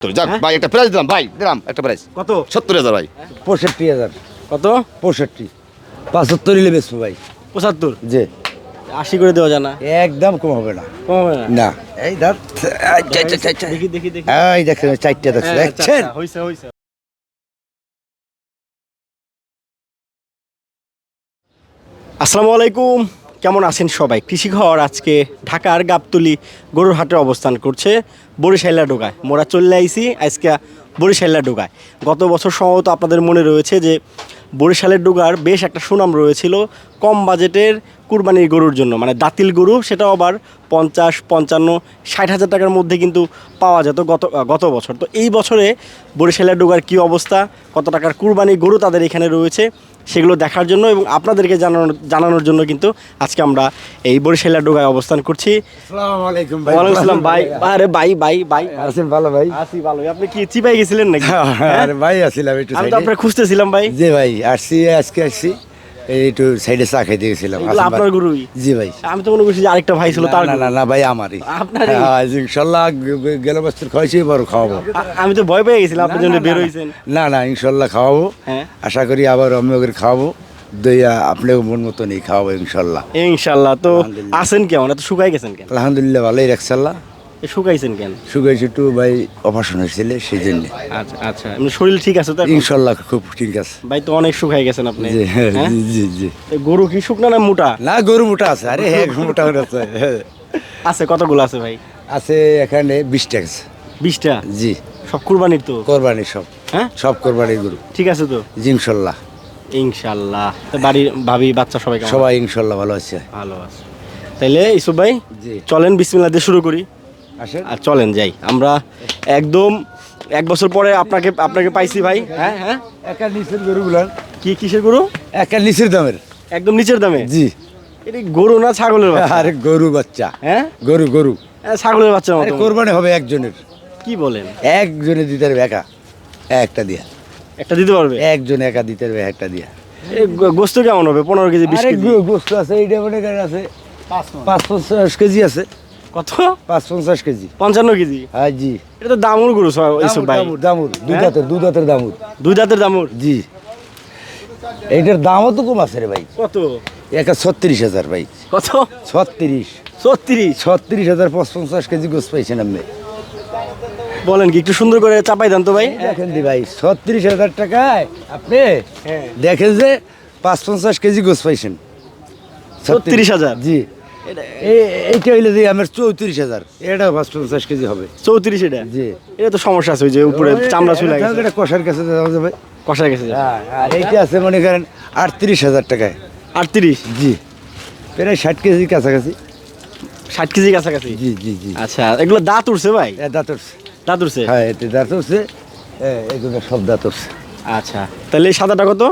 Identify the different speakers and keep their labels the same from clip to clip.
Speaker 1: তো যাক ভাই একটা প্রাইজ দিলাম ভাই দিলাম একটা প্রাইজ
Speaker 2: কত?
Speaker 1: সত্তর হাজার ভাই।
Speaker 3: পঁয়ষট্টি হাজার।
Speaker 2: কত?
Speaker 3: পঁয়ষট্টি। পাঁচাত্তর নিলে বেচবো ভাই।
Speaker 2: পঁচাত্তর?
Speaker 3: যে
Speaker 2: আশি করে দেওয়া যায় না?
Speaker 3: একদম কম হবে না।
Speaker 2: কম হবে না?
Speaker 3: না। এই ধর
Speaker 2: দেখি দেখি দেখি।
Speaker 3: এই দেখছেন চারটা দেখছেন
Speaker 2: হ্যাঁ,
Speaker 3: দেখছেন?
Speaker 2: আচ্ছা, হইছে হইছে। আসসালামু আলাইকুম। কেমন আছেন সবাই? কৃষিঘর আজকে ঢাকার গাবতলি গরুর হাটে অবস্থান করছে বরিশাইলা ডোগায়। মোরা চলে আইছি আজকে বরিশাইলা ডোগায়। গত বছর সম্ভবত আপনাদের মনে রয়েছে যে বরিশালের ডোগার বেশ একটা সুনাম রয়েছিল কম বাজেটের কুরবানির গরুর জন্য। মানে দাতিল গরু, সেটাও আবার পঞ্চাশ, পঞ্চান্ন, ষাট হাজার টাকার মধ্যে কিন্তু পাওয়া যেত গত গত বছর। তো এই বছরে বরিশালের ডোগার কী অবস্থা? কত টাকার কুরবানি গরু তাদের এখানে রয়েছে? সেগুলো দেখার জন্য এবং আপনাদেরকে জানানোর জানানোর জন্য কিন্তু আজকে আমরা এই বরিশালের ডোগায় অবস্থান করছি।
Speaker 3: আসসালামু ভাই।
Speaker 2: ওয়ালাইকুম আসসালাম ভাই। আরে ভাই ভাই ভাই।
Speaker 3: আছেন ভালো ভাই।
Speaker 2: আছি ভালো। আপনি কি চিপাই গেছিলেন নাকি? হ্যাঁ?
Speaker 3: আরে ভাই আছিলাম একটু
Speaker 2: আমি তো আপনার খুঁজতেছিলাম ভাই।
Speaker 3: জি ভাই আসছি আজকে আসছি। একটু সাইডে চা খাইতে গেছিলাম।
Speaker 2: আপনার।
Speaker 3: জি ভাই।
Speaker 2: আমি তো মনে করছি যে আরেকটা ভাই ছিল তার
Speaker 3: না না ভাই আমারই।
Speaker 2: আপনারই?
Speaker 3: হ্যাঁ ইনশাল্লাহ গেল বছর খাওয়াইছি এবার খাওয়াবো।
Speaker 2: আমি তো ভয় পেয়ে গেছিলাম আপনার জন্য বের
Speaker 3: না,
Speaker 2: হয়েছেন।
Speaker 3: না না ইনশাল্লাহ খাওয়াবো।
Speaker 2: হ্যাঁ।
Speaker 3: আশা করি আবার আমি ওকে খাওয়াবো। দইয়া আপনিও মন মতো নেই খাওয়াবো ইনশাল্লাহ।
Speaker 2: ইনশাল্লাহ তো। আছেন কেমন? এত শুকাই গেছেন কেন?
Speaker 3: আলহামদুলিল্লাহ ভালোই রাখছাল্লাহ
Speaker 2: এ শুকাইছেন কেন?
Speaker 3: শুকাইছি একটু ভাই অপারেশন হয়েছিল সেই জন্য
Speaker 2: আচ্ছা আচ্ছা। এমনি শরীর ঠিক আছে তো
Speaker 3: ইনশাল্লাহ খুব ঠিক আছে।
Speaker 2: ভাই তো অনেক শুকাই গেছেন আপনি।
Speaker 3: জি হ্যাঁ,
Speaker 2: হ্যাঁ?
Speaker 3: জি
Speaker 2: গরু কি শুকনা না মোটা?
Speaker 3: না গরু মোটা আছে। আরে হ্যাঁ মোটা আছে।
Speaker 2: আছে কতগুলো আছে ভাই?
Speaker 3: আছে এখানে বিশ টাকা আছে।
Speaker 2: বিশটা?
Speaker 3: জি।
Speaker 2: সব কুরবানির তো?
Speaker 3: কোরবানি সব।
Speaker 2: হ্যাঁ?
Speaker 3: সব কোরবানির গরু।
Speaker 2: ঠিক আছে তো?
Speaker 3: জি ইনশাল্লাহ।
Speaker 2: ইনশাল্লাহ। বাড়ির ভাবি বাচ্চা সবাই
Speaker 3: সবাই ইনশাল্লাহ ভালো আছে।
Speaker 2: ভালো আছে। তাইলে ইসুফ ভাই চলেন বিসমিল্লাহ দিয়ে শুরু করি।
Speaker 3: আসেন।
Speaker 2: আর চলেন যাই। আমরা একদম এক বছর পরে আপনাকে আপনাকে পাইছি ভাই। হ্যাঁ হ্যাঁ।
Speaker 3: একা নিচের গরুগুলার
Speaker 2: কি কিসের গরু?
Speaker 3: একা নিচের দামের।
Speaker 2: একদম নিচের দামে?
Speaker 3: জি।
Speaker 2: এটা গরু না ছাগলের বাচ্চা?
Speaker 3: আরে গরু বাচ্চা।
Speaker 2: হ্যাঁ?
Speaker 3: গরু গরু।
Speaker 2: এ, ছাগলের
Speaker 3: বাচ্চা
Speaker 2: মতো
Speaker 3: কোরবানি হবে একজনের।
Speaker 2: কি বলেন?
Speaker 3: একজনে দিতে পারবে একা। একটা দিয়া।
Speaker 2: একটা দিতে পারবে?
Speaker 3: একজন একা দিতে পারবে একটা দিয়া।
Speaker 2: গোস্ত কেমন হবে? পনেরো কেজি বিশ কেজি?
Speaker 3: গোস্ত আছে এইটা মনে করেন আছে। পাঁচ পঞ্চাশ কেজি আছে।
Speaker 2: কত?
Speaker 3: পাঁচ পঞ্চাশ কেজি।
Speaker 2: পঞ্চান্ন কেজি?
Speaker 3: হ্যাঁ জি।
Speaker 2: এটা তো দামুর গরু সব এইসব ভাই।
Speaker 3: দামুর দামুর। দুই
Speaker 2: হ্যাঁ?
Speaker 3: দাঁতের দুই দাঁতের দামুর।
Speaker 2: দুই দাঁতের দামুর?
Speaker 3: জি। এইটার দামও তো কম আছে রে ভাই।
Speaker 2: কত?
Speaker 3: একা ছত্রিশ হাজার ভাই।
Speaker 2: কত?
Speaker 3: ছত্রিশ।
Speaker 2: ছত্রিশ?
Speaker 3: ছত্রিশ হাজার পঞ্চাশ কেজি গোস পাইছেন আপনি।
Speaker 2: বলেন কি একটু সুন্দর করে চাপাই দেন তো ভাই।
Speaker 3: দেখেন দি ভাই ছত্রিশ হাজার টাকায় আপনি
Speaker 2: হ্যাঁ।
Speaker 3: দেখেন যে পাঁচ পঞ্চাশ কেজি গোস পাইছেন।
Speaker 2: 36,000?
Speaker 3: জি।
Speaker 2: এটা-
Speaker 3: এই- এইটা হইলে যে আমার চৌত্রিশ হাজার। এটা পাঁচ পঞ্চাশ কেজি হবে।
Speaker 2: চৌত্রিশ এটা?
Speaker 3: জি।
Speaker 2: এটা তো সমস্যা আছে ওই যে উপরে চামড়া চুলে গেছে।
Speaker 3: এটা কষার কাছে দেওয়া যাবে।
Speaker 2: কষায় গেছে
Speaker 3: হ্যাঁ আর এইটা আছে মনে করেন আটত্রিশ হাজার টাকায়।
Speaker 2: আটত্রিশ?
Speaker 3: জি। প্রায় ষাট কেজি কাছাকাছি।
Speaker 2: ষাট কেজি কাছাকাছি?
Speaker 3: জি জি জি।
Speaker 2: আচ্ছা এগুলো দাঁত উঠছে ভাই?
Speaker 3: দাঁত উঠছে।
Speaker 2: দাঁত উঠছে?
Speaker 3: হ্যাঁ এতে দাঁত উঠছে। এ, এগুলো সব দাঁত উঠছে।
Speaker 2: আচ্ছা তাহলে এই সাদাটা কত?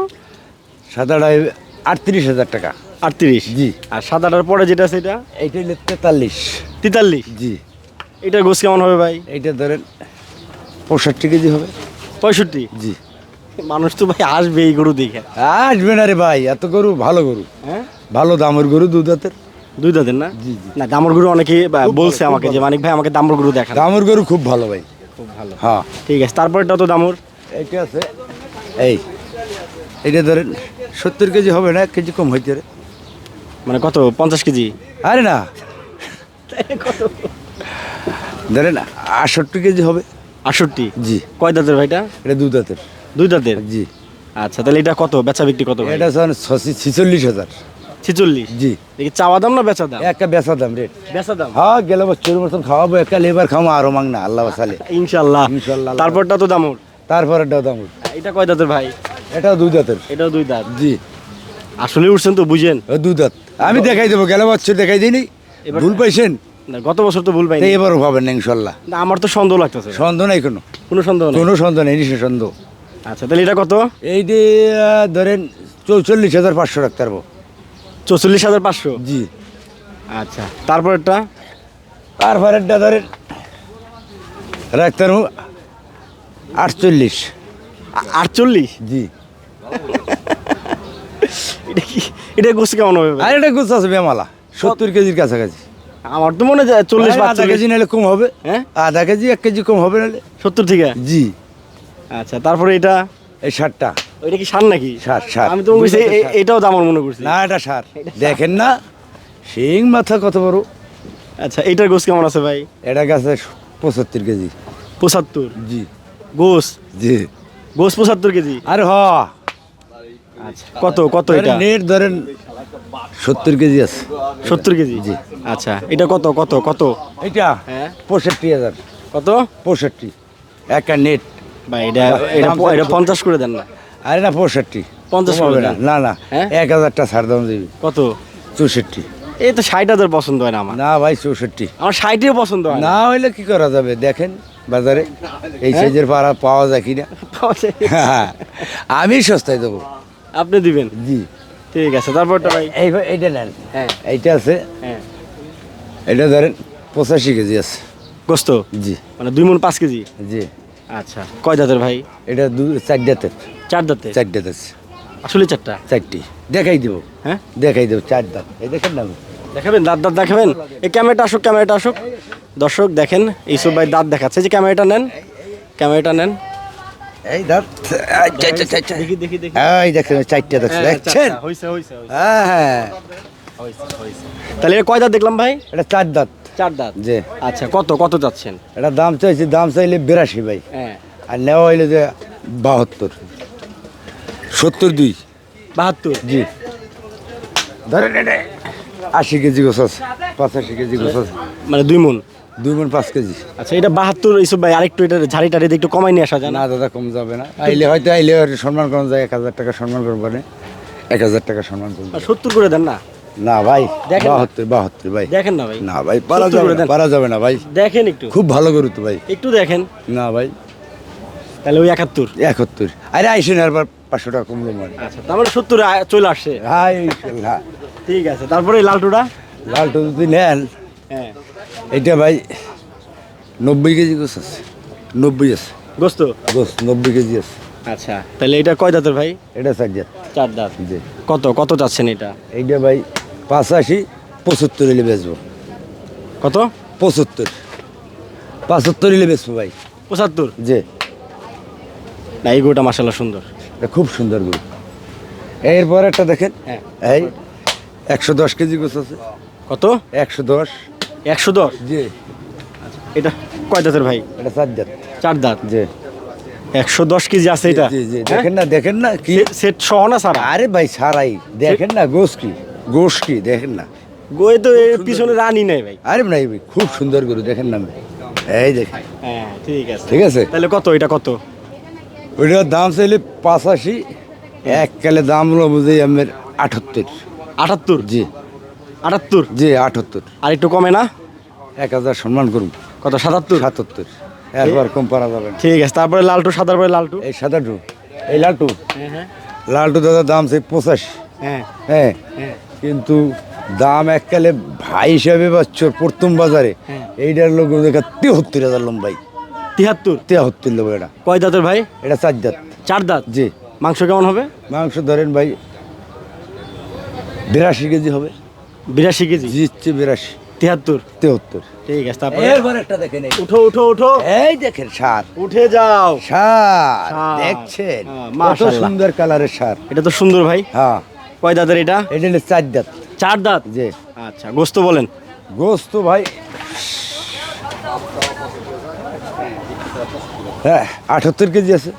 Speaker 3: সাদাটা আটত্রিশ হাজার টাকা।
Speaker 2: আটত্রিশ।
Speaker 3: জি।
Speaker 2: আর সাদাটার পরে যেটা সেটা
Speaker 3: এইটা হইলে তেতাল্লিশ।
Speaker 2: তেতাল্লিশ?
Speaker 3: জি।
Speaker 2: এটার গোস কেমন হবে ভাই?
Speaker 3: এইটা ধরেন পঁয়ষট্টি কেজি হবে।
Speaker 2: পঁয়ষট্টি?
Speaker 3: জি।
Speaker 2: মানুষ তো ভাই আসবে এই গরু দেখে।
Speaker 3: আসবে না রে ভাই এত গরু ভালো গরু।
Speaker 2: হ্যাঁ?
Speaker 3: ভালো দামের গরু দুধ হাতের
Speaker 2: দুই দাঁতের না?
Speaker 3: জি।
Speaker 2: না দামর গরু অনেকে বলছে আমাকে যে মানিক ভাই আমাকে দামর গরু দেখান।
Speaker 3: দামের গরু খুব ভালো ভাই।
Speaker 2: খুব ভালো।
Speaker 3: হ্যাঁ।
Speaker 2: ঠিক আছে তারপরটা তো দামর।
Speaker 3: এইটা আছে এই। এইটা ধরেন সত্তর কেজি হবে না এক কেজি কম হইতে রে
Speaker 2: মানে কত পঞ্চাশ কেজি?
Speaker 3: আরে না। কত? ধরেন আটষট্টি কেজি হবে।
Speaker 2: আটষট্টি?
Speaker 3: জি।
Speaker 2: কয় দাঁতের ভাইটা?
Speaker 3: এটা দুধ হাতের
Speaker 2: দুই দাঁতের?
Speaker 3: জি।
Speaker 2: আচ্ছা তাহলে এটা কত? বেচা বিক্রি কত
Speaker 3: এটা ছশি ছিচল্লিশ হাজার।
Speaker 2: ছিচল্লিশ?
Speaker 3: জি।
Speaker 2: দেখি চাওয়া দাম না বেচা দাম?
Speaker 3: একটা বেচা দাম রেট
Speaker 2: বেচা দাম?
Speaker 3: হ্যাঁ গেলে বছর মতন খাওয়াবো একটা লেবার খাওয়া আরও মাং না আল্লাহ সালে
Speaker 2: ইনশাল্লাহ।
Speaker 3: ইনশাল্লাহ।
Speaker 2: তারপরটা তো দামর
Speaker 3: তারপরে দাম
Speaker 2: এটা কয় দাঁতের ভাই?
Speaker 3: এটাও দুই দাঁতের।
Speaker 2: এটাও দুই দাঁত?
Speaker 3: জি।
Speaker 2: আসলে উঠছেন তো বুঝেন।
Speaker 3: দুই দাঁত। আমি দেখাই দেবো গেলে বছর দেখাই দিইনি। ভুল পাইছেন?
Speaker 2: না গত বছর তো ভুল পাইনি।
Speaker 3: এবারও পাবেন না ইনশাল্লাহ।
Speaker 2: আমার তো সন্দেহ লাগতেছে।
Speaker 3: সন্দেহ নাই কোনো?
Speaker 2: কোনো সন্দেহ
Speaker 3: কোনো সন্দেহ নেই নিশ্চয় সন্দেহ।
Speaker 2: আচ্ছা তাহলে এটা কত?
Speaker 3: এই যে ধরেন চৌচল্লিশ হাজার পাঁচশো রাখতে পারব।
Speaker 2: চৌচল্লিশ হাজার পাঁচশো?
Speaker 3: জি।
Speaker 2: আচ্ছা তারপরটা
Speaker 3: তারপরেরটা ধরেন রাখতে পারব আটচল্লিশ।
Speaker 2: আটচল্লিশ?
Speaker 3: জি।
Speaker 2: এটা গোস কেমন হবে?
Speaker 3: আর এটা গুছ আছে বেমালা সত্তর কেজির কাছাকাছি।
Speaker 2: আমার তো মনে হয় চল্লিশ
Speaker 3: আধা কেজি নাহলে কম হবে।
Speaker 2: হ্যাঁ?
Speaker 3: আধা কেজি এক কেজি কম হবে নাহলে।
Speaker 2: সত্তর থেকে?
Speaker 3: জি।
Speaker 2: আচ্ছা তারপরে এটা?
Speaker 3: এই সারটা।
Speaker 2: ওইটা কি সার নাকি?
Speaker 3: সার সার।
Speaker 2: আমি তো এটাও দাম মনে করছি।
Speaker 3: না এটা সার। দেখেন না শিং মাথা কত বড়।
Speaker 2: আচ্ছা এইটার গোস কেমন আছে ভাই?
Speaker 3: এটা গাছে পঁচাত্তর কেজি।
Speaker 2: পঁচাত্তর?
Speaker 3: জি।
Speaker 2: গোস
Speaker 3: জি।
Speaker 2: গোস পঁচাত্তর কেজি?
Speaker 3: আরে হ।
Speaker 2: কত কত এটা?
Speaker 3: নেট ধরেন সত্তর কেজি আছে।
Speaker 2: সত্তর কেজি?
Speaker 3: জি।
Speaker 2: আচ্ছা এটা কত কত কত?
Speaker 3: এটা
Speaker 2: হ্যাঁ।
Speaker 3: পঁয়ষট্টি হাজার।
Speaker 2: কত?
Speaker 3: পঁয়ষট্টি। একটা নেট।
Speaker 2: ভাই এটা এটা এটা পঞ্চাশ করে দেন না।
Speaker 3: আরে না পঁয়ষট্টি।
Speaker 2: পঞ্চাশ
Speaker 3: হবে
Speaker 2: করে
Speaker 3: না না না।
Speaker 2: হ্যাঁ?
Speaker 3: এক হাজারটা ছাড় দাম দিবি।
Speaker 2: কত?
Speaker 3: চৌষট্টি।
Speaker 2: এই তো ষাট হাজার পছন্দ হয় না আমার।
Speaker 3: না ভাই চৌষট্টি।
Speaker 2: আমার ষাটেও পছন্দ হয় না।
Speaker 3: না হইলে কি করা যাবে? দেখেন বাজারে এই
Speaker 2: হ্যাঁ?
Speaker 3: সাইজের পাড়া পাওয়া যায় কিনা? আমি সস্তায় দেবো।
Speaker 2: আপনি দিবেন?
Speaker 3: জি।
Speaker 2: ঠিক আছে তারপরটা ভাই?
Speaker 3: এই এইটা নেন।
Speaker 2: হ্যাঁ।
Speaker 3: এইটা আছে।
Speaker 2: হ্যাঁ।
Speaker 3: এটা ধরেন পঁচাশি কেজি আছে।
Speaker 2: গোস্ত?
Speaker 3: জি।
Speaker 2: মানে দুই মন পাঁচ কেজি?
Speaker 3: জি।
Speaker 2: আচ্ছা কয় দাঁতের ভাই?
Speaker 3: এটা দু চারটাতে
Speaker 2: চার দাঁতে
Speaker 3: চারটাতে আছে।
Speaker 2: আসলে চারটা?
Speaker 3: চারটি। দেখাই দেবো।
Speaker 2: হ্যাঁ?
Speaker 3: দেখাই দেবো চার দাঁত। এই দেখেন না।
Speaker 2: দেখাবেন? দাঁত দাঁত দেখাবেন? এই ক্যামেরাটা আসুক ক্যামেরাটা আসুক। দর্শক দেখেন ইসুফ ভাই দাঁত দেখাচ্ছে। যে ক্যামেরাটা নেন। ক্যামেরাটা নেন।
Speaker 3: এই দাঁত।
Speaker 2: দেখি দেখি দেখি।
Speaker 3: এই দেখেন চারটা দেখছেন? দেখছেন
Speaker 2: হইছে হইছে হইছে।
Speaker 3: হ্যাঁ হ্যাঁ।
Speaker 2: তাহলে এটা কয় দাঁত দেখলাম ভাই?
Speaker 3: এটা চার দাঁত।
Speaker 2: চার দাঁত? আচ্ছা কত কত যাচ্ছেন?
Speaker 3: এটা দাম চাইছি দাম চাইলে বিরাশি ভাই।
Speaker 2: হ্যাঁ।
Speaker 3: আর নেওয়া হইলে যে বাহাত্তর। সত্তর দুই।
Speaker 2: বাহাত্তর?
Speaker 3: জি। ধরেন এটা আশি কেজি গোছ আছে পঁচাশি কেজি গোছ আছে।
Speaker 2: মানে দুই মন?
Speaker 3: দুই মন পাঁচ কেজি।
Speaker 2: আচ্ছা এটা বাহাত্তর ইসুফ ভাই আরেকটু এটা ঝাড়ি টাড়ি একটু কমাই নিয়ে আসা যায় না?
Speaker 3: দাদা কম যাবে না। আইলে হয়তো আইলে সম্মান করা যায় এক হাজার টাকা সম্মান করব এক হাজার টাকা সম্মান করব।
Speaker 2: সত্তর করে দেন না?
Speaker 3: না ভাই বাহাত্তর বাহাত্তর ভাই।
Speaker 2: দেখেন না ভাই।
Speaker 3: না ভাই পারা যাবে না পারা যাবে না ভাই।
Speaker 2: দেখেন একটু।
Speaker 3: খুব ভালো করু তো ভাই।
Speaker 2: একটু দেখেন।
Speaker 3: না ভাই।
Speaker 2: তাহলে ওই একাত্তর।
Speaker 3: একাত্তর। আরে আইসেন আর পাঁচশো টাকা কমলো মানে।
Speaker 2: আচ্ছা তার মানে সত্তর চলে আসছে।
Speaker 3: হ্যাঁ
Speaker 2: ঠিক আছে তারপরে লালটুটা?
Speaker 3: লালটু যদি নেন
Speaker 2: হ্যাঁ।
Speaker 3: এটা ভাই নব্বই কেজি গোছ আছে। নব্বই আছে।
Speaker 2: গোস্ত?
Speaker 3: গোছ নব্বই কেজি আছে।
Speaker 2: আচ্ছা তাহলে এটা কয় দাঁতের ভাই?
Speaker 3: এটা সাজ্জাদ
Speaker 2: চার দাঁত।
Speaker 3: জি।
Speaker 2: কত কত চাচ্ছেন এটা?
Speaker 3: এইটা ভাই পাঁচাশি পঁচাত্তর হলে বেচবো।
Speaker 2: কত?
Speaker 3: পঁচাত্তর। পঁচাত্তর হলে বেচবো ভাই।
Speaker 2: পঁচাত্তর?
Speaker 3: যে
Speaker 2: না এই গরুটা মাসাল্লাহ সুন্দর।
Speaker 3: এটা খুব সুন্দর গরু। এরপর একটা দেখেন।
Speaker 2: হ্যাঁ।
Speaker 3: এই একশো দশ কেজি গোছ আছে।
Speaker 2: কত?
Speaker 3: একশো দশ।
Speaker 2: একশো দশ?
Speaker 3: জি।
Speaker 2: এটা কয় দাঁতের ভাই?
Speaker 3: এটা সাজ্জাদ
Speaker 2: চার দাঁত?
Speaker 3: যে
Speaker 2: একশো দশ কেজি আছে এটা?
Speaker 3: জি জি।
Speaker 2: হ্যাঁ?
Speaker 3: দেখেন না দেখেন না কি
Speaker 2: সেট সহ না সারা?
Speaker 3: আরে ভাই সারাই। দেখেন না গোস কি? গোস কি? দেখেন না।
Speaker 2: গোয়ে তো এর পিছনে রানি নাই ভাই।
Speaker 3: আরে নাই ভাই খুব সুন্দর গরু দেখেন না এই দেখেন।
Speaker 2: হ্যাঁ ঠিক আছে।
Speaker 3: ঠিক আছে?
Speaker 2: তাহলে কত? এটা কত?
Speaker 3: ওইটার দাম চাইলে পাঁচাশি। এক কালে দাম হলো বুঝি আমার আটাত্তর।
Speaker 2: আটাত্তর?
Speaker 3: জি।
Speaker 2: আটাত্তর?
Speaker 3: জি আটাত্তর।
Speaker 2: আর একটু কমে না?
Speaker 3: এক হাজার সম্মান করুন।
Speaker 2: কত সাতাত্তর?
Speaker 3: সাতাত্তর। একবার কম পারা যাবে না।
Speaker 2: ঠিক আছে তারপরে লালটু সাদার পরে লালটু?
Speaker 3: এই সাদাটু এই লালটু।
Speaker 2: হ্যাঁ হ্যাঁ।
Speaker 3: লালটু দাদা দাম সেই পঁচাশি।
Speaker 2: হ্যাঁ।
Speaker 3: হ্যাঁ।
Speaker 2: হ্যাঁ।
Speaker 3: কিন্তু দাম এককালে ভাই হিসাবে পাচ্ছ প্রথম বাজারে। এইটার লোক দেখা তেহত্তর হাজার লম্বাই
Speaker 2: তিহাত্তর?
Speaker 3: তেহত্তর লোক এটা।
Speaker 2: কয় দাঁতের ভাই?
Speaker 3: এটা চার জাত
Speaker 2: চার দাঁত?
Speaker 3: জি।
Speaker 2: মাংস কেমন হবে?
Speaker 3: মাংস ধরেন ভাই বিরাশি কেজি হবে।
Speaker 2: বিরাশি কেজি?
Speaker 3: জিতছে বিরাশি।
Speaker 2: তিহাত্তর?
Speaker 3: তেহত্তর।
Speaker 2: ঠিক আছে তারপরে?
Speaker 3: এরপর একটা দেখেন এই।
Speaker 2: উঠো উঠো উঠো।
Speaker 3: এই দেখেন সার।
Speaker 2: উঠে যাও।
Speaker 3: সার। দেখছেন?
Speaker 2: হ্যাঁ,
Speaker 3: কত সুন্দর কালারের সার।
Speaker 2: এটা তো সুন্দর ভাই।
Speaker 3: হ্যাঁ।
Speaker 2: কয় দাঁতের এটা?
Speaker 3: এটা হলো চার জাত
Speaker 2: চার দাঁত?
Speaker 3: যে
Speaker 2: আচ্ছা গোস্ত বলেন।
Speaker 3: গোস্ত ভাই হ্যাঁ আটাত্তর কেজি আছে।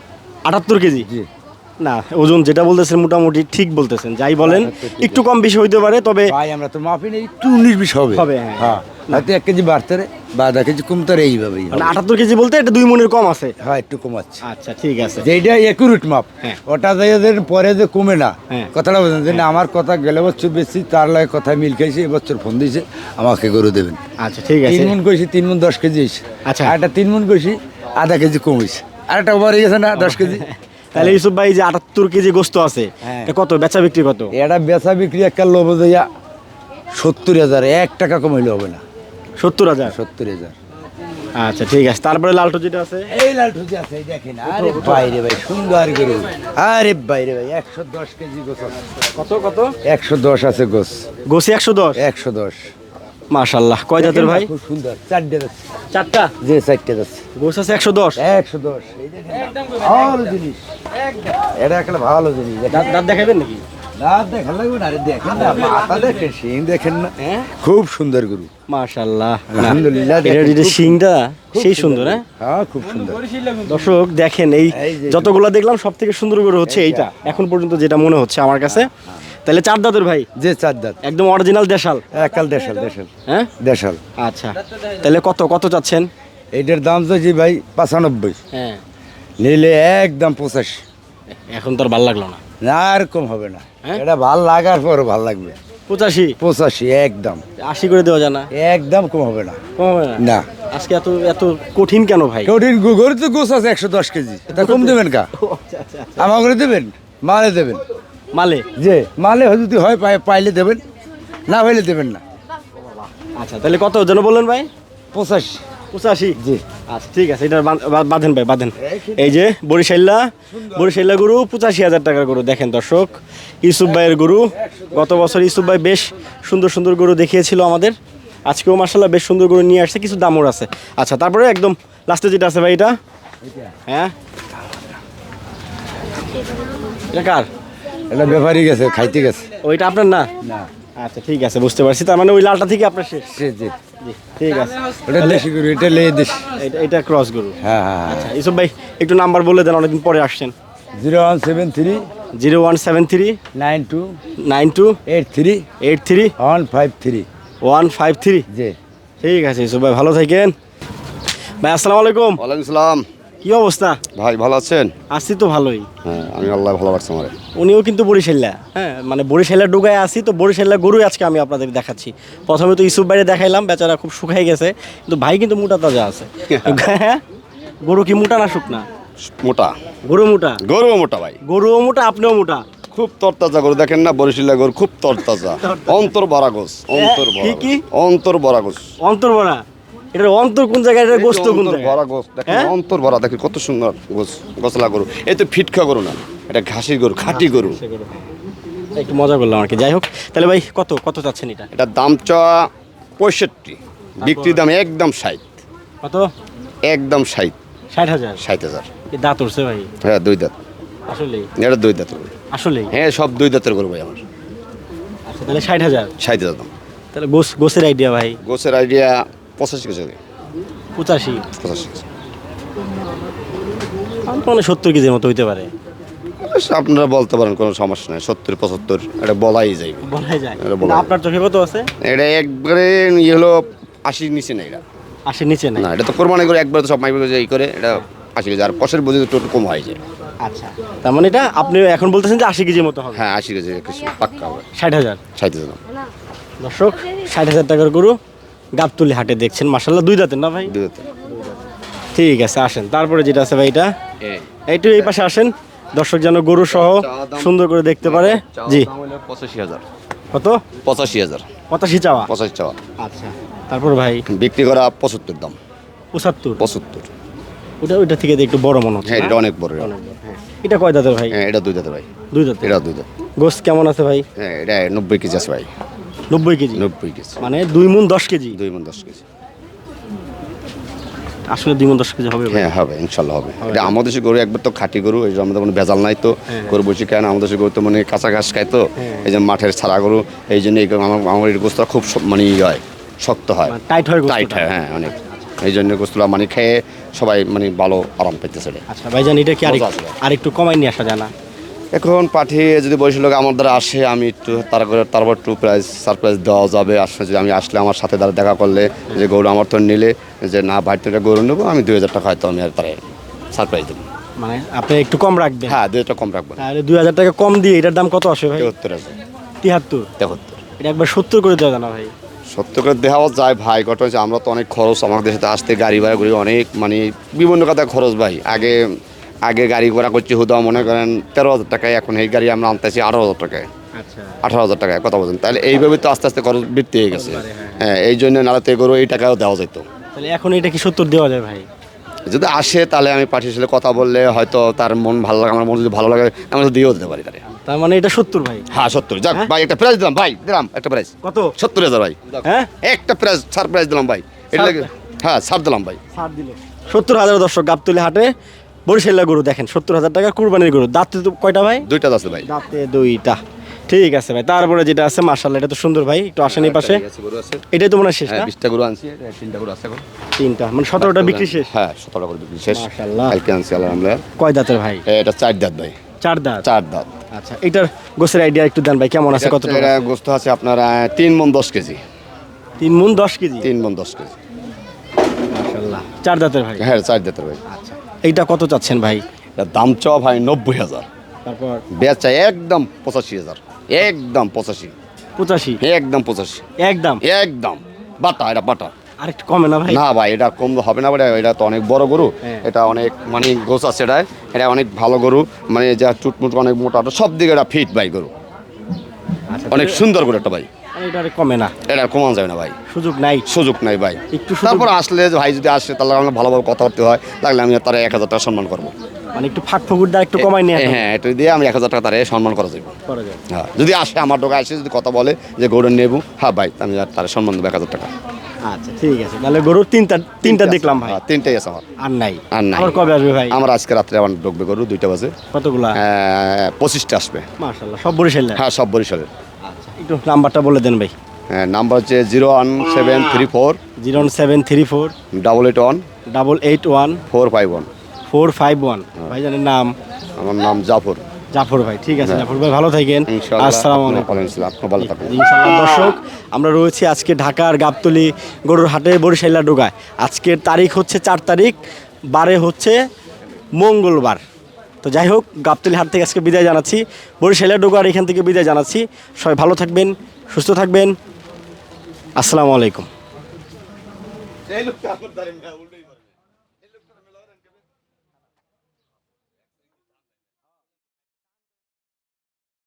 Speaker 2: আটাত্তর কেজি?
Speaker 3: জি।
Speaker 2: না ওজন যেটা বলতেছেন মোটামুটি ঠিক বলতেছেন। যাই বলেন একটু কম বেশি হইতে পারে তবে
Speaker 3: ভাই আমরা তো মাপি নেই একটু উনিশ বিশ হবে।
Speaker 2: হবে, হ্যাঁ।
Speaker 3: হ্যাঁ হয়তো এক কেজি বাড়তে রে বা আধা কেজি কমতে রে এইভাবেই
Speaker 2: মানে আটাত্তর কেজি বলতে এটা দুই মনের কম আছে।
Speaker 3: হ্যাঁ একটু কমাচ্ছে
Speaker 2: আচ্ছা ঠিক আছে।
Speaker 3: যেটা একুরেট মাপ
Speaker 2: হ্যাঁ।
Speaker 3: ওটা যে পরে যে কমে না
Speaker 2: হ্যাঁ।
Speaker 3: কথাটা বোঝেন যে আমার কথা গেলে বছর বেশি তার লাগে কথা মিল খাইছে এবছর ফোন দিয়েছে আমাকে গরু দেবেন।
Speaker 2: আচ্ছা ঠিক আছে।
Speaker 3: তিন মন কইছি তিন মন দশ কেজি
Speaker 2: আচ্ছা।
Speaker 3: একটা তিন মন কইছি আধা কেজি কম হয়েছে আর একটা ওভার হয়ে গেছে না দশ কেজি।
Speaker 2: তাহলে ইউসুফ ভাই যে আটাত্তর কেজি গোস্ত আছে
Speaker 3: হ্যাঁ।
Speaker 2: কত? বেচা বিক্রি কত?
Speaker 3: এটা বেচা বিক্রি একটা লোভ দেয়া সত্তর হাজার এক টাকা কমাইলে হবে না।
Speaker 2: সত্তর হাজার?
Speaker 3: সত্তর হাজার।
Speaker 2: আচ্ছা ঠিক আছে। তারপরে লালটু যেটা আছে?
Speaker 3: এই লালটু যে আছে এই দেখেন। আরে বাইরে ভাই সুন্দর গরু আরে বাইরে ভাই একশো দশ কেজি গোছ আছে।
Speaker 2: কত কত?
Speaker 3: একশো দশ আছে গোছ
Speaker 2: গোসি একশো দশ?
Speaker 3: একশো দশ।
Speaker 2: মাশাল্লাহ কয় জাতের ভাই?
Speaker 3: খুব সুন্দর। চারটে যাচ্ছে।
Speaker 2: চারটা?
Speaker 3: যে চারটে যাচ্ছে।
Speaker 2: গোস আছে একশো দশ?
Speaker 3: একশো দশ। ভালো জিনিস। এটা একটা ভালো জিনিস
Speaker 2: দাঁত দেখাবেন নাকি? হ্যাঁ?
Speaker 3: খুব সুন্দর গরু।
Speaker 2: মাশাল্লাহ
Speaker 3: আলহামদুলিল্লাহ,
Speaker 2: এটা
Speaker 3: দেখেন,
Speaker 2: শিংটা সেই সুন্দর হ্যাঁ?
Speaker 3: হ্যাঁ খুব সুন্দর।
Speaker 2: দর্শক দেখেন এই যতগুলা দেখলাম সব থেকে সুন্দর করে হচ্ছে এইটা। এখন পর্যন্ত যেটা মনে হচ্ছে আমার কাছে তাহলে চার দাঁতের ভাই?
Speaker 3: যে চার দাঁত।
Speaker 2: একদম অরিজিনাল দেশাল?
Speaker 3: একাল দেশাল দেশাল।
Speaker 2: হ্যাঁ?
Speaker 3: দেশাল।
Speaker 2: আচ্ছা। তাহলে কত কত চাচ্ছেন?
Speaker 3: এইটার দাম তো জি ভাই পাঁচানব্বই।
Speaker 2: হ্যাঁ।
Speaker 3: নিলে একদম পঁচাশি।
Speaker 2: এখন তো আর ভালো লাগল না।
Speaker 3: না আর কম হবে না।
Speaker 2: হ্যাঁ?
Speaker 3: এটা ভালো লাগার পর ভালো লাগবে।
Speaker 2: পঁচাশি?
Speaker 3: পঁচাশি একদম।
Speaker 2: আশি করে দেওয়া যায় না?
Speaker 3: একদম কম হবে না।
Speaker 2: কম হবে না?
Speaker 3: না।
Speaker 2: আজকে এত এত কঠিন কেন ভাই?
Speaker 3: কঠিন গরু তো গোছ আছে একশো দশ কেজি। তা কম দেবেন কা? আমার করে দেবেন? মালে দেবেন?
Speaker 2: মালে?
Speaker 3: যে মালে যদি হয় পাই- পাইলে দেবেন না হইলে দেবেন না।
Speaker 2: আচ্ছা তাহলে কত যেন বললেন ভাই?
Speaker 3: পঁচাশি।
Speaker 2: পঁচাশি?
Speaker 3: জি।
Speaker 2: আচ্ছা ঠিক আছে এটা বাঁধ- বাঁধ- বাঁধেন ভাই বাঁধেন। এই যে বরিশাল্লা বরিশাল্লা গরু পঁচাশি হাজার টাকার গরু দেখেন দর্শক। ইউসুফ ভাইয়ের গরু গত বছর ইউসুফ ভাই বেশ সুন্দর সুন্দর গরু দেখিয়েছিল আমাদের। আজকেও মার্শাল্লাহ বেশ সুন্দর গরু নিয়ে আসছে কিছু দামও আছে। আচ্ছা তারপরে একদম লাস্টে যেটা আছে ভাই এটা? হ্যাঁ? এটা কার?
Speaker 3: এটা ব্যাপারই গেছে খাইতে গেছে।
Speaker 2: ওইটা আপনার না?
Speaker 3: না।
Speaker 2: আচ্ছা ঠিক আছে বুঝতে পারছি। তার মানে ওই লালটা থেকে আপনার শেষ?
Speaker 3: যে
Speaker 2: জি। ঠিক আছে।
Speaker 3: ওটা দেশি গরু এটা লেয়ে দেশি।
Speaker 2: এটা এটা ক্রস গরু।
Speaker 3: হ্যাঁ হ্যাঁ হ্যাঁ।
Speaker 2: আচ্ছা ভাই একটু নাম্বার বলে দেন অনেকদিন পরে আসছেন।
Speaker 3: Zero one seven three
Speaker 2: zero one seven three
Speaker 3: nine two
Speaker 2: nine two
Speaker 3: eight three
Speaker 2: eight three
Speaker 3: one five three.
Speaker 2: One five three.
Speaker 3: যে
Speaker 2: ঠিক আছে ইউসুফ ভাই ভালো থাকেন। ভাই আসসালামু আলাইকুম।
Speaker 1: ওয়ালাইকুম সালাম।
Speaker 2: কি অবস্থা?
Speaker 1: ভাই ভালো আছেন?
Speaker 2: আসছি তো ভালোই।
Speaker 1: হ্যাঁ আমি আল্লাহ ভালো রাখছি আমার।
Speaker 2: উনিও কিন্তু বরিশাল্লা। হ্যাঁ মানে বরিশাল্লা ডুগায় আসি তো বরিশাল্লা গরুই আজকে আমি আপনাদের দেখাচ্ছি। প্রথমে তো ইউসুফ ভাইরে দেখাইলাম বেচারা খুব শুকাই গেছে কিন্তু ভাই কিন্তু মোটা তাজা আছে। হ্যাঁ গরু কি মোটা না শুকনা?
Speaker 1: মোটা।
Speaker 2: গরু মোটা?
Speaker 1: গরু মোটা ভাই।
Speaker 2: গরুও মোটা আপনিও মোটা?
Speaker 1: খুব তরতাজা গরু দেখেন না বরিশিলা গরু খুব তরতাজা। অন্তর বড়া গোস অন্তর
Speaker 2: কি, কি?
Speaker 1: অন্তর বড়া গোস
Speaker 2: অন্তর ভরা এটার অন্তর কোন জায়গায় এটার গোস্ত কোন
Speaker 1: ভরা গোস দেখেন
Speaker 2: হ্যাঁ?
Speaker 1: অন্তর ভরা দেখেন কত সুন্দর গোস গোসলা গরু। এই তো ফিটকা গরু না এটা ঘাসির গরু খাঁটি গরু।
Speaker 2: একটু মজা করলাম আর কি। যাই হোক তাহলে ভাই কত কত চাচ্ছেন এটা?
Speaker 1: এটার দাম চ পঁয়ষট্টি বিক্রি দাম একদম ষাট।
Speaker 2: কত?
Speaker 1: একদম ষাট।
Speaker 2: ষাট হাজার?
Speaker 1: ষাট হাজার।
Speaker 2: দাঁত উঠছে ভাই?
Speaker 1: হ্যাঁ দুই দাঁত।
Speaker 2: আসলে
Speaker 1: এটা দুই দাঁতের
Speaker 2: আসলে
Speaker 1: হ্যাঁ সব দুই দাঁতের গরু ভাই আমার।
Speaker 2: আচ্ছা তাহলে ষাট হাজার।
Speaker 1: ষাট হাজার দাম।
Speaker 2: তাহলে গোস গোসের আইডিয়া ভাই।
Speaker 1: গোসের আইডিয়া পঁচাশি কেজি হবে
Speaker 2: পঁচাশি?
Speaker 1: পঁচাশি কেজি।
Speaker 2: মানে সত্তর কেজির মতো হইতে পারে।
Speaker 1: আপনারা বলতে পারেন কোনো সমস্যা নেই। সত্তর পঁচাত্তর এটা বলাই যাইবে
Speaker 2: বলাই যায়।
Speaker 1: যায়।
Speaker 2: আপনার চোখে কত আছে?
Speaker 1: এটা একবারে ইয়ে হলো আশির নিচে না এটা।
Speaker 2: আশির নিচে নাই?
Speaker 1: না এটা তো কোরবানি করে একবার তো সব মাইবে এই করে এটা আশি কেজি। আর কষের বোঝে তো একটু কম হয় যায়।
Speaker 2: আচ্ছা তার মানে এটা আপনি এখন বলতেছেন যে আশি কেজির মতো হবে।
Speaker 1: হ্যাঁ আশি কেজি পাক্কা হবে।
Speaker 2: ষাট হাজার।
Speaker 1: ষাট হাজার।
Speaker 2: দর্শক ষাট হাজার টাকার গরু গাবতুলি হাটে দেখছেন। মাসাল্লাহ দুই দাঁতের না ভাই?
Speaker 1: দুই হাজার
Speaker 2: ঠিক আছে আসেন। তারপরে যেটা আছে ভাই এটা? একটু এই পাশে আসেন। দর্শক যেন গরু সহ সুন্দর করে দেখতে পারে। জি।
Speaker 1: পঁচাশি হাজার।
Speaker 2: কত?
Speaker 1: পঁচাশি হাজার।
Speaker 2: পঁচাশি চাওয়া?
Speaker 1: পঁচাশি চাওয়া।
Speaker 2: আচ্ছা। তারপর ভাই?
Speaker 1: বিক্রি করা পঁচাত্তর দাম।
Speaker 2: পঁচাত্তর?
Speaker 1: পঁচাত্তর।
Speaker 2: ওটা ওইটা থেকে একটু বড় মনে হচ্ছে
Speaker 1: হ্যাঁ এটা অনেক বড় এটা।
Speaker 2: হ্যাঁ। এটা কয় দাঁতের ভাই?
Speaker 1: হ্যাঁ এটা দুই দাঁতের ভাই।
Speaker 2: দুই দাঁতের?
Speaker 1: এটা দুই দাঁত।
Speaker 2: গোস্ত কেমন আছে ভাই?
Speaker 1: হ্যাঁ এটা নব্বই কেজি আছে ভাই।
Speaker 2: নব্বই কেজি।
Speaker 1: নব্বই কেজি।
Speaker 2: মানে দুই মুন দশ কেজি।
Speaker 1: দুই মন দশ কেজি।
Speaker 2: আসলে দুই মুন দশ কেজি হবে
Speaker 1: হ্যাঁ হবে ইনশাল্লাহ হবে। এটা আমাদের দেশে গরু একবার তো খাঁটি গরু এই যে আমাদের কোনো ভেজাল নাই তো। গরু বসে কেন আমাদের দেশে গরু তো মানে কাঁচা ঘাস খায় তো। এই যে মাঠের ছাড়া গরু এই জন্য আমার আমার এই গোস্তটা খুব মানে ই হয় শক্ত হয়।
Speaker 2: মানে টাইট হয় গোস্তটা।
Speaker 1: টাইট হয় হ্যাঁ অনেক। এই জন্য মানে খেয়ে সবাই মানে ভালো আরাম পেতেছে।
Speaker 2: আচ্ছা ভাইজান এটা কি। আরেকটু কমাই নিয়ে আসা যায় না?
Speaker 1: এখন পাঠিয়ে যদি বয়সী লোক আমার দ্বারা আসে আমি একটু তার করে তারপর একটু প্রাইজ সারপ্রাইজ দেওয়া যাবে। আসলে যদি আমি আসলে আমার সাথে তারা দেখা করলে যে গরু আমার তো নিলে যে না বাড়িতে একটা গরু নেব আমি দুই হাজার টাকা হয়তো আমি আর তারা সারপ্রাইজ দেবো।
Speaker 2: মানে আপনি একটু কম রাখবেন?
Speaker 1: হ্যাঁ দুই কম রাখব।
Speaker 2: তাহলে দুই হাজার টাকা কম দিয়ে এটার দাম কত আসে ভাই?
Speaker 1: তেহত্তর হাজার।
Speaker 2: তিয়াত্তর
Speaker 1: তেহত্তর।
Speaker 2: এটা একবার সত্তর করে দেওয়া না ভাই?
Speaker 1: সত্য করে দেওয়া যায় ভাই ঘটনা আমরা তো অনেক খরচ আমাদের দেশে আসতে গাড়ি ভাড়া করি অনেক মানে বিভিন্ন কথা খরচ ভাই। আগে আগে গাড়ি ঘোড়া করছি হুদা মনে করেন তেরো হাজার টাকায় এখন এই গাড়ি আমরা আনতেছি আঠারো হাজার টাকায়।
Speaker 2: আচ্ছা।
Speaker 1: আঠারো হাজার টাকায় কথা বলছেন। তাহলে এইভাবে তো আস্তে আস্তে খরচ বৃদ্ধি হয়ে গেছে। হ্যাঁ এই জন্য নালাতে গরু এই টাকাও দেওয়া যেত।
Speaker 2: তাহলে এখন এটা কি সত্তর দেওয়া যায় ভাই?
Speaker 1: যদি আসে তাহলে আমি পাঠিয়ে সাথে কথা বললে হয়তো তার মন ভালো লাগে আমার মন যদি ভালো লাগে আমি তো দিয়েও দিতে পারি তারে।
Speaker 2: তার মানে এটা সত্তর ভাই?
Speaker 1: হ্যাঁ সত্তর। যাক
Speaker 2: হ্যাঁ?
Speaker 1: ভাই একটা প্রাইজ দিলাম ভাই দিলাম একটা প্রাইজ
Speaker 2: কত?
Speaker 1: সত্তর হাজার ভাই।
Speaker 2: হ্যাঁ?
Speaker 1: একটা প্রাইজ সারপ্রাইজ দিলাম ভাই। এটা হ্যাঁ সার দিলাম ভাই।
Speaker 2: ছাড় দিল। সত্তর হাজার দর্শক গাবতলি হাটে বরিশাল্লা গরু দেখেন সত্তর হাজার টাকা কুরবানির গরু। দাঁতে তো কয়টা ভাই?
Speaker 1: দুইটা আছে ভাই।
Speaker 2: দাঁতে দুইটা। ঠিক আছে ভাই তারপরে যেটা আছে মার্শাল এটা তো সুন্দর ভাই একটু আসেন এই পাশে। এটাই তো মনে হয় শেষ
Speaker 1: হ্যাঁ
Speaker 2: না
Speaker 1: বিশটা গরু আনছি তিনটা গরু আছে এখন।
Speaker 2: তিনটা মানে সতেরোটা বিক্রি শেষ?
Speaker 1: হ্যাঁ সতেরো করে বিক্রি শেষ।
Speaker 2: মাশাআল্লাহ।
Speaker 1: কালকে আনছি আলহামদুলিল্লাহ
Speaker 2: কয় দাঁতের ভাই?
Speaker 1: এটা চার দাঁত ভাই।
Speaker 2: চার দাঁত?
Speaker 1: চার দাঁত।
Speaker 2: আচ্ছা এটার গোসের আইডিয়া একটু দেন ভাই কেমন আছে কত
Speaker 1: এটা গোস্ত আছে আপনার তিন মন দশ কেজি।
Speaker 2: তিন মুন দশ কেজি?
Speaker 1: তিন মন দশ কেজি।
Speaker 2: মাশাল্লাহ চার দাঁতের ভাই।
Speaker 1: হ্যাঁ চার দাঁতের ভাই।
Speaker 2: আচ্ছা এইটা কত চাচ্ছেন ভাই?
Speaker 1: দাম চাওয়া ভাই নব্বই হাজার।
Speaker 2: তারপর?
Speaker 1: বেচা একদম পঁচাশি হাজার। একদম পঁচাশি।
Speaker 2: পঁচাশি?
Speaker 1: একদম পঁচাশি।
Speaker 2: একদম?
Speaker 1: একদম। বাটা এটা বাটা।
Speaker 2: আরেকটু কমে না ভাই?
Speaker 1: না ভাই এটা কম হবে না ভাই এটা তো অনেক বড় গরু।
Speaker 2: হ্যাঁ।
Speaker 1: এটা অনেক মানে গোছ আছে এটা। এটা অনেক ভালো গরু। মানে যা চুটমুট অনেক মোটা সব দিকে এটা ফিট ভাই গরু।
Speaker 2: আচ্ছা
Speaker 1: অনেক সুন্দর গরু একটা ভাই।
Speaker 2: এটা কমে না।
Speaker 1: এটা আর যাবে না ভাই।
Speaker 2: সুযোগ নাই।
Speaker 1: সুযোগ নাই ভাই।
Speaker 2: একটু
Speaker 1: তারপর আসলে ভাই যদি আসে তাহলে আমাকে ভালোভাবে কথা বলতে হয়। লাগলে আমি তারা এক হাজার টাকা সম্মান করব।
Speaker 2: মানে একটু ফাঁক ফুকুর দা একটু কমাই নিয়ে
Speaker 1: হ্যাঁ একটু দিয়ে আমি এক হাজার টাকা তারা সম্মান করা যাবে। হ্যাঁ যদি আসে আমার দোকানে আসে যদি কথা বলে যে গরু নেব হ্যাঁ ভাই আমি আর তার সম্মান দেবো এক হাজার টাকা।
Speaker 2: আচ্ছা ঠিক আছে। তাহলে তিনটা তিনটা দেখলাম ভাই।
Speaker 1: হ্যাঁ, তিনটাই আছে আমার।
Speaker 2: আর নাই।
Speaker 1: আর নাই।
Speaker 2: কবে আসবে ভাই?
Speaker 1: আমার আজকে রাত্রে আমার ঢুকবে গরু দুইটা বাজে।
Speaker 2: কতগুলা?
Speaker 1: পঁচিশটা আসবে।
Speaker 2: মাশাল্লাহ সব বরিশাল
Speaker 1: হ্যাঁ সব বরিশালের।
Speaker 2: একটু নাম্বারটা বলে দেন ভাই।
Speaker 1: হ্যাঁ, নাম্বার হচ্ছে zero one seven three four
Speaker 2: zero one seven three four
Speaker 1: double eight one
Speaker 2: double eight one
Speaker 1: four five one.
Speaker 2: Four five one. ভাইজানের নাম?
Speaker 1: আমার নাম জাফর।
Speaker 2: জাফর ভাই ঠিক আছে
Speaker 1: হ্যাঁ।
Speaker 2: জাফর ভাই ভালো থাকেন। আসসালামু আলাইকুম।
Speaker 1: ভালো ইনশাআল্লাহ,
Speaker 2: দর্শক আমরা রয়েছি আজকে ঢাকার গাবতলি গরুর হাটে বরিশাইলা ডোগায় আজকের তারিখ হচ্ছে চার তারিখ বারে হচ্ছে মঙ্গলবার। তো যাই হোক, গাবতলি হাট থেকে আজকে বিদায় জানাচ্ছি। বরিশালের ডোগার এখান থেকে বিদায় জানাচ্ছি। সবাই ভালো থাকবেন, সুস্থ থাকবেন। আসসালামু আলাইকুম।